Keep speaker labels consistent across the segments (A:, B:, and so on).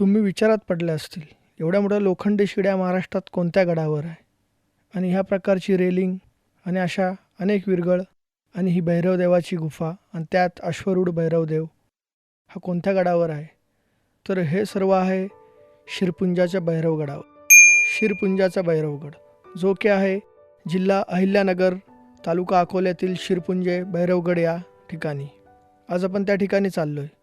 A: तुम्ही विचारात पडले असतील एवढ्या मोठ्या लोखंडी शिड्या महाराष्ट्रात कोणत्या गडावर आहे? आणि ह्या प्रकारची रेलिंग आणि अशा अनेक विरगळ आणि ही भैरवदेवाची गुफा आणि त्यात अश्वरूढ भैरवदेव हा कोणत्या गडावर आहे? तर हे सर्व आहे शिरपुंजाच्या भैरवगडावर. शिरपुंजाचा भैरवगड जो की आहे जिल्हा अहिल्यानगर तालुका अकोल्यातील शिरपुंजे भैरवगड या ठिकाणी. आज आपण त्या ठिकाणी चाललो आहे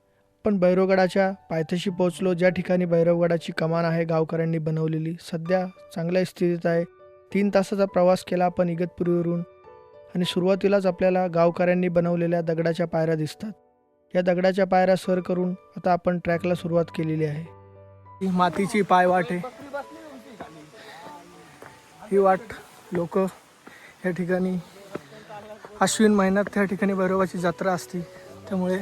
A: पण भैरवगडाच्या पायथ्याशी पोहोचलो. ज्या ठिकाणी भैरवगडाची कमान आहे गावकऱ्यांनी बनवलेली. सध्या चांगल्या स्थितीत आहे. तीन तासाचा प्रवास केला आपण इगतपुरीवरून आणि सुरुवातीलाच आपल्याला गावकऱ्यांनी बनवलेल्या दगडाच्या पायऱ्या दिसतात. या दगडाच्या पायऱ्या सर करून आता आपण ट्रॅकला सुरुवात केलेली आहे. ही मातीची पायवाट आहे. ही वाट लोक या ठिकाणी अश्विन महिन्यात त्या ठिकाणी भैरवाची जत्रा असते. त्यामुळे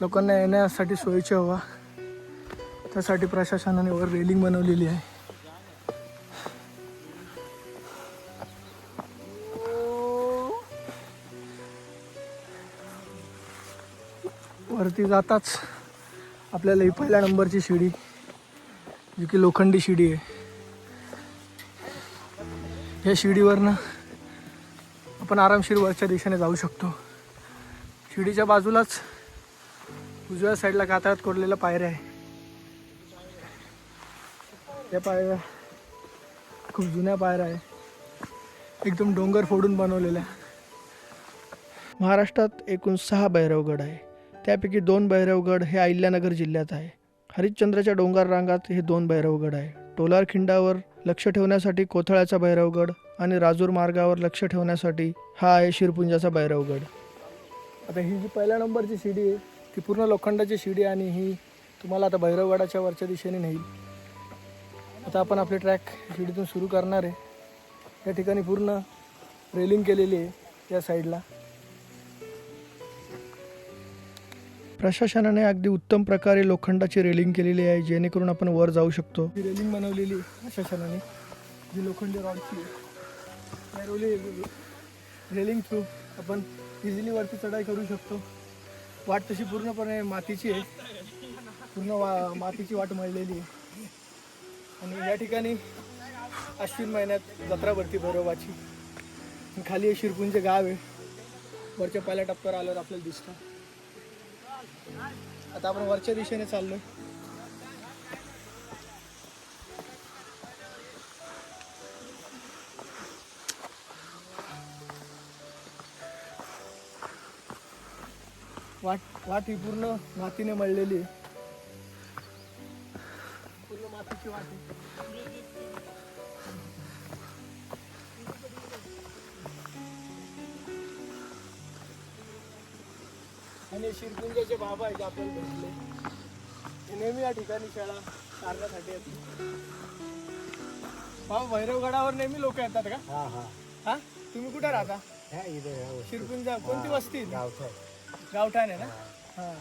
A: लोकांना येण्यासाठी सोयीची हवा. त्यासाठी प्रशासनाने वर रेलिंग बनवलेली आहे. वरती जाताच आपल्याला ही पहिल्या नंबरची शिडी जी की लोखंडी शिडी आहे. या शिडीवरनं आपण आरामशीर वरच्या दिशेने जाऊ शकतो. शिडीच्या बाजूलाच उजव्या साईडला कातळात कोरलेल्या पायऱ्या आहे. या पायऱ्या खूप जुन्या पायऱ्या आहे. एकदम डोंगर फोडून बनवलेल्या. महाराष्ट्रात एकूण सहा भैरवगड आहे. त्यापैकी दोन भैरवगड हे अहिल्यानगर जिल्ह्यात आहे. हरिश्चंद्राच्या डोंगर रांगात हे दोन भैरवगड आहे. टोलार खिंडावर लक्ष ठेवण्यासाठी कोथळ्याचा भैरवगड आणि राजूर मार्गावर लक्ष ठेवण्यासाठी हा आहे शिरपुंजाचा भैरवगड. आता ही जी पहिल्या नंबरची शिडी आहे ती पूर्ण लोखंडाची शिडी आणि ही तुम्हाला आता भैरवगडाच्या वरच्या दिशेने नेईल. आता आपण आपले ट्रॅक शिडीतून सुरू करणार आहे. या ठिकाणी पूर्ण रेलिंग केलेली आहे या साईडला प्रशासनाने अगदी उत्तम प्रकारे लोखंडाची रेलिंग केलेली आहे जेणेकरून आपण वर जाऊ शकतो. ही रेलिंग बनवलेली आहे प्रशासनाने. जी लोखंडी रॉडची रेलिंग थ्रू आपण इझिली वरती चढाई करू शकतो. वाट तशी पूर्णपणे मातीची आहे. पूर्ण वा मातीची वाट मळलेली आहे. आणि या ठिकाणी अश्विन महिन्यात जत्रा भरती भैरवाची. खाली आहे शिरपुंजे गाव आहे. वरच्या पहिल्या टप्प्यावर आल्यावर आपल्याला दिसतं. आता आपण वरच्या दिशेने चाललोय. वाट ही पूर्ण मातीने मळलेली. आहे पूर्ण मातीची वाट आणि शिरपुंजाचे बाबा आहे जे आपल्याला भेटले. ते नेहमी या ठिकाणी शाळा काढण्यासाठी येतात. बाबा भैरवगडावर नेहमी लोक येतात का?
B: हा हा.
A: हा? तुम्ही कुठे राहता?
B: हा इथे
A: शिरपुंजा कोणती वस्ती? गावठाण. आहे ना? हा.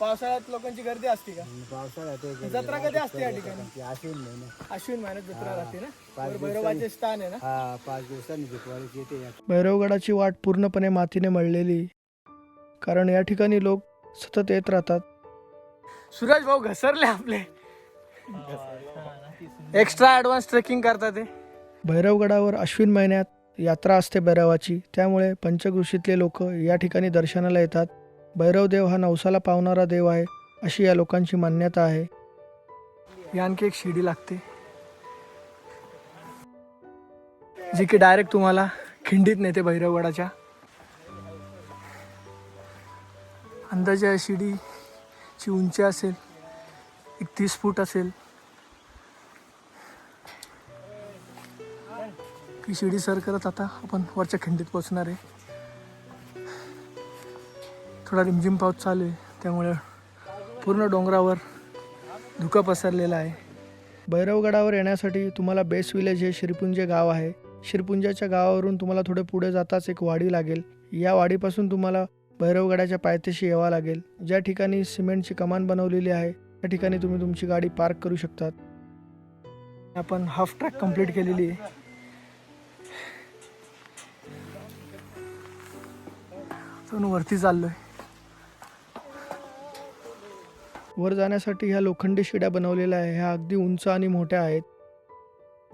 A: पावसाळ्यात लोकांची गर्दी असते का?
B: पावसाळ्यात एक
A: जत्रा कधी असते या ठिकाणी?
B: ती असेल नाही ना
A: अश्विन महिन्यात जत्रा राहते ना?
B: पाच
A: वर भैरवाचे स्थान आहे ना?
B: हा पाच दिवसांनी दिवाळीत येते या.
A: भैरवगडाची वाट पूर्णपणे मातीने मळलेली कारण या ठिकाणी लोक सतत येत राहतात. सुरज भाऊ घसरले आपले. एक्स्ट्रा ऍडव्हान्स ट्रेकिंग करतात ते. भैरवगडावर अश्विन महिन्यात यात्रा असते भैरवाची त्यामुळे पंचकृषीतले लोक या ठिकाणी दर्शनाला येतात. भैरवदेव हा नवसाला पावणारा देव आहे अशी या लोकांची मान्यता आहे. या आणखी एक शिडी लागते. जी की डायरेक्ट तुम्हाला खिंडीत नेते भैरवगडाच्या अंदाजे या शिडीची उंची असेल एक तीस फूट असेल. ही शिडी सर करत आता आपण वरच्या खिंडीत पोचणार आहे. थोडा रिमझिम पाऊस चालू आहे त्यामुळे पूर्ण डोंगरावर धुकं पसरलेलं आहे. भैरवगडावर येण्यासाठी तुम्हाला बेस विलेज हे शिरपुंजे गाव आहे. शिरपुंजाच्या गावावरून तुम्हाला थोडे पुढे जाताच एक वाडी लागेल. या वाडीपासून तुम्हाला भैरवगडाच्या पायथ्याशी यावं लागेल. ज्या ठिकाणी सिमेंटची कमान बनवलेली आहे त्या ठिकाणी तुम्ही तुमची गाडी पार्क करू शकतात. आपण हाफ ट्रॅक कंप्लीट केलेली आहे. तो वरती चाललोय. वर जाण्यासाठी ह्या लोखंडी शिड्या बनवलेल्या आहे. ह्या अगदी उंच आणि मोठ्या आहेत.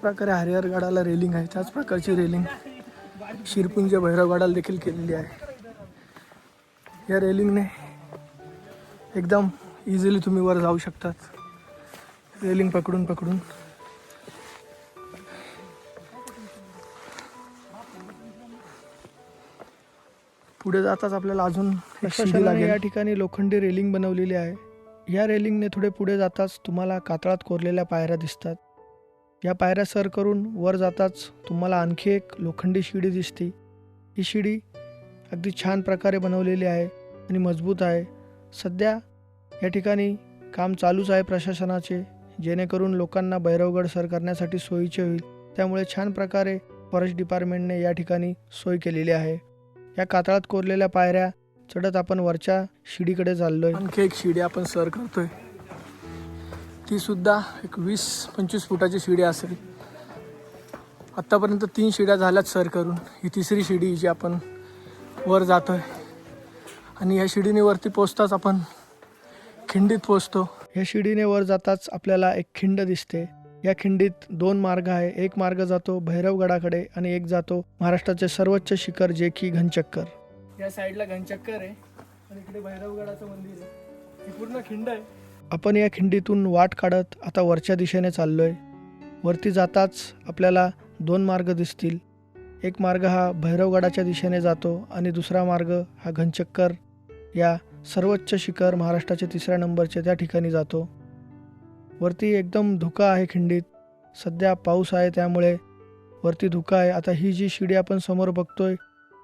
A: प्रकारे हरिहरगडाला रेलिंग आहे. त्याच प्रकारची रेलिंग शिरपुंज भैरवगडाला देखील केलेली आहे. या रेलिंगने एकदम इझिली तुम्ही वर जाऊ शकतात. रेलिंग पकडून पकडून. पुढे जाताच आपल्याला अजून या ठिकाणी लोखंडी रेलिंग बनवलेली आहे. या रेलिंगने थोडे पुढे जाताच तुम्हाला कातळात कोरलेल्या पायऱ्या दिसतात. या पायऱ्या सर करून वर जाताच तुम्हाला आणखी एक लोखंडी शिडी दिसते. ही शिडी अगदी छान प्रकारे बनवलेली आहे आणि मजबूत आहे. सध्या या ठिकाणी काम चालूच आहे प्रशासनाचे जेणेकरून लोकांना भैरवगड सर करण्यासाठी सोयीचे होईल. त्यामुळे छान प्रकारे फॉरेस्ट डिपार्टमेंटने या ठिकाणी सोय केलेली आहे. या कातळात कोरलेल्या पायऱ्या चढत आपण वरच्या शिडीकडे चाललोय. आणखी एक शिडी आपण सर करतोय. ती सुद्धा एक वीस पंचवीस फुटाची शिडी असेल. आत्तापर्यंत तीन शिड्या झाल्यात सर करून. ही तिसरी शिडी जी आपण वर जातोय. आणि या शिडीने वरती पोचताच आपण खिंडीत पोचतो. या शिडीने वर जाताच आपल्याला एक खिंड दिसते. या खिंडीत दोन मार्ग आहे. एक मार्ग जातो भैरवगडाकडे आणि एक जातो महाराष्ट्राचे सर्वोच्च शिखर जे की घनचक्कर. या साईडला घनचक्कर आहे. आणि इकडे भैरवगडाचं मंदिर आहे. ही पूर्ण खिंड आहे. आपण या खिंडीतून वाट काढत आता वरच्या दिशेने चाललोय. वरती जाताच आपल्याला दोन मार्ग दिसतील. एक मार्ग हा भैरवगडाच्या दिशेने जातो आणि दुसरा मार्ग हा घनचक्कर या सर्वोच्च शिखर महाराष्ट्राचे तिसऱ्या नंबरचे त्या ठिकाणी जातो. वरती एकदम धुका आहे खिंडीत. सध्या पाऊस आहे त्यामुळे वरती धुका आहे. आता ही जी शिडी आपण समोर बघतोय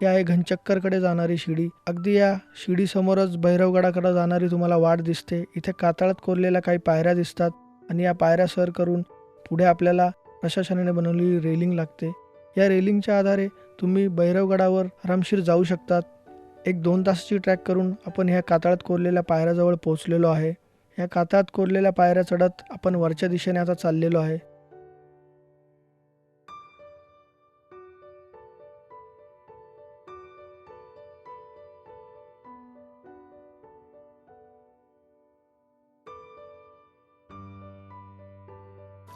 A: ही आहे घनचक्करकडे जाणारी शिडी. अगदी या शिडीसमोरच भैरवगडाकडे जाणारी तुम्हाला वाट दिसते. इथे कातळात कोरलेल्या काही पायऱ्या दिसतात आणि या पायऱ्या सर करून पुढे आपल्याला प्रशासनाने बनवलेली रेलिंग लागते. या रेलिंगच्या आधारे तुम्ही भैरवगडावर आरामशीर जाऊ शकतात. एक दोन तासाची ट्रॅक करून आपण ह्या कातळात कोरलेल्या पायऱ्याजवळ पोहोचलेलो आहे. या कातळात कोरलेल्या पायऱ्या चढत आपण वरच्या दिशेने आता चाललेलो आहे.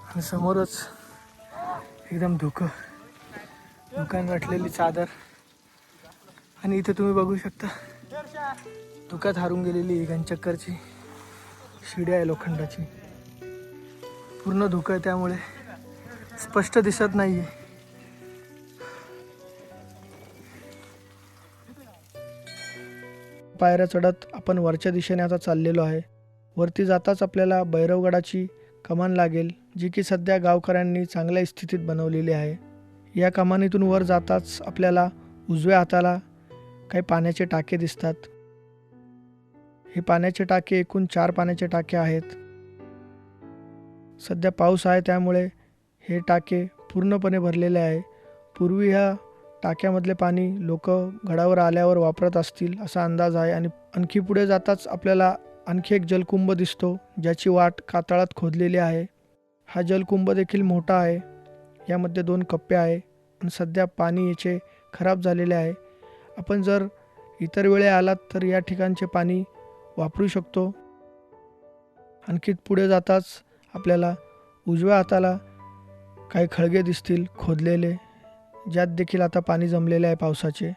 A: आणि समोरच एकदम धुकं धुक्यान वाटलेली चादर. आणि इथे तुम्ही बघू शकता धुक्यात हारून गेलेली गणचक्करची घनचक्करची शिडी आहे लोखंडाची. पूर्ण धुकं आहे त्यामुळे स्पष्ट दिसत नाही आहे पायऱ्या चढत आपण वरच्या दिशेने आता चाललेलो आहे. वरती जाताच आपल्याला भैरवगडाची कमान लागेल. जी की सध्या गावकऱ्यांनी चांगल्या स्थितीत बनवलेली आहे. या कमानीतून वर जाताच आपल्याला उजव्या हाताला काही पाण्याचे टाके दिसतात. हे पाण्याचे टाके एकूण चार पाण्याचे टाके आहेत. सध्या पाऊस आहे त्यामुळे हे टाके पूर्णपणे भरलेले आहे. पूर्वी ह्या टाक्यामधले पाणी लोक गडावर आल्यावर वापरत असतील असा अंदाज आहे आणि आणखी पुढे जाताच आपल्याला आणखी एक जलकुंभ दिसतो ज्याची वाट कातळात खोदलेली आहे. हा जलकुंभ देखील मोठा आहे. यामध्ये दोन कप्पे आहे आणि सध्या पाणी याचे खराब झालेले आहे. आपण जर इतर वेळे आलात तर या ठिकाणचे पाणी वापरू शकतो. आणखी पुढे जाताच आपल्याला उजव्या हाताला काही खळगे दिसतील खोदलेले ज्यात देखील आता पाणी जमलेले आहे पावसाचे.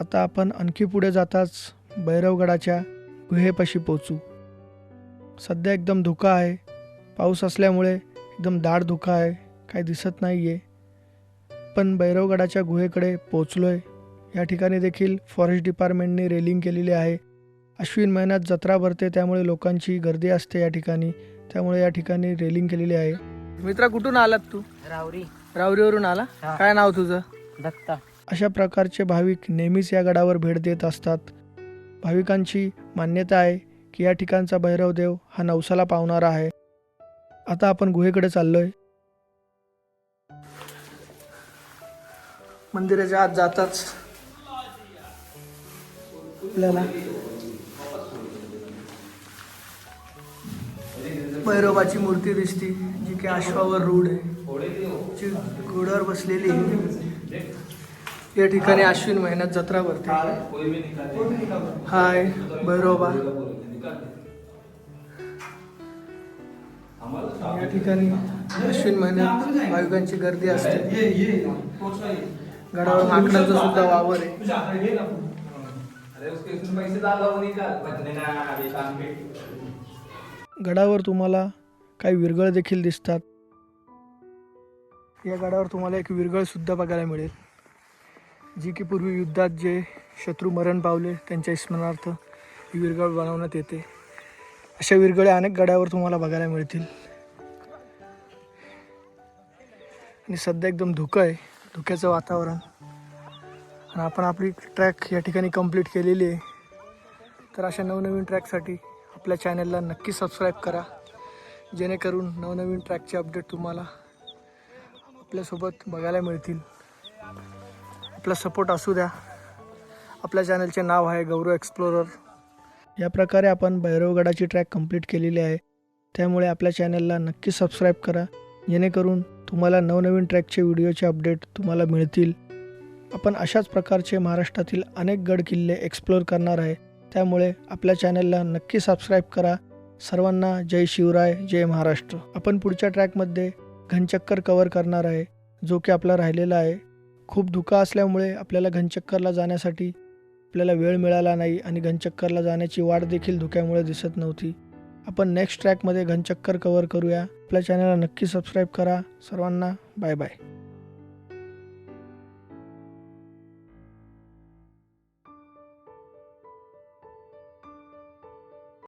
A: आता आपण आणखी पुढे जाताच भैरवगडाच्या गुहेपाशी पोचू. सध्या एकदम धुका आहे. पाऊस असल्यामुळे एकदम दाट धुका आहे. काही दिसत नाही आहे पण भैरवगडाच्या गुहेकडे पोचलोय. या ठिकाणी देखील फॉरेस्ट डिपार्टमेंटने रेलिंग केलेली आहे. अश्विन महिन्यात जत्रा भरते त्यामुळे लोकांची गर्दी असते या ठिकाणी. त्यामुळे या ठिकाणी रेलिंग केलेली आहे. मित्रा कुठून आलात तू?
B: रावरी.
A: रावरीवरून आला. काय नाव तुझं?
B: दत्ता.
A: अशा प्रकारचे भाविक नेहमीच या गडावर भेट देत असतात. भाविकांची मान्यता आहे की या ठिकाणचा भैरवदेव हा नवसाला पावणारा आहे. आता आपण गुहेकडे चाललोय. मंदिराच्या आत जाताच आपल्याला भैरवाची मूर्ती दिसती जी की अश्वावर रूढ आहे. जी घोड्यावर बसलेली या ठिकाणी अश्विन महिन्यात जत्रा भरते. हाय भैरोबा या ठिकाणी अश्विन महिन्यात भाविकांची गर्दी असते. गडावर माकडांचा सुद्धा वावर आहे. गडावर तुम्हाला काही विरगळ देखील दिसतात. या गडावर तुम्हाला एक विरगळ सुद्धा बघायला मिळेल. जी की पूर्वी युद्धात जे शत्रू मरण पावले त्यांच्या स्मरणार्थ ही विरगळ बनवण्यात येते. अशा विरगळ्या अनेक गडावर तुम्हाला बघायला मिळतील. आणि सध्या एकदम धुकं आहे धुक्याचं वातावरण. आणि आपण आपली ट्रॅक या ठिकाणी कंप्लीट केलेली आहे. तर अशा नवनवीन ट्रॅकसाठी आपल्या चॅनलला नक्की सबस्क्राईब करा. जेणेकरून नवनवीन ट्रॅकचे अपडेट तुम्हाला आपल्यासोबत बघायला मिळतील. आपला सपोर्ट असू द्या. आपल्या चॅनलचे नाव आहे गौरव एक्सप्लोरर या प्रकारे आपण भैरवगडाची ट्रॅक कंप्लीट केलेली आहे. त्यामुळे आपल्या चॅनलला नक्की सबस्क्राईब करा. जेणेकरून तुम्हाला नवनवीन ट्रॅकचे व्हिडिओचे अपडेट तुम्हाला मिळतील. आपण अशाच प्रकारचे महाराष्ट्रातील अनेक गड किल्ले एक्सप्लोर करणार आहे. त्यामुळे आपल्या चॅनलला नक्की सबस्क्राईब करा. सर्वांना जय शिवराय जय महाराष्ट्र. आपण पुढच्या ट्रॅकमध्ये घनचक्कर कवर करणार आहे. जो की आपला राहिलेला आहे. खूप धुका असल्यामुळे आपल्याला घनचक्करला जाण्यासाठी आपल्याला वेळ मिळाला नाही आणि घनचक्करला जाण्याची वाट देखील धुक्यामुळे दिसत नव्हती. आपण नेक्स्ट ट्रॅकमध्ये घनचक्कर कवर करूया. आपल्या चॅनलला नक्की सबस्क्राईब करा. सर्वांना बाय बाय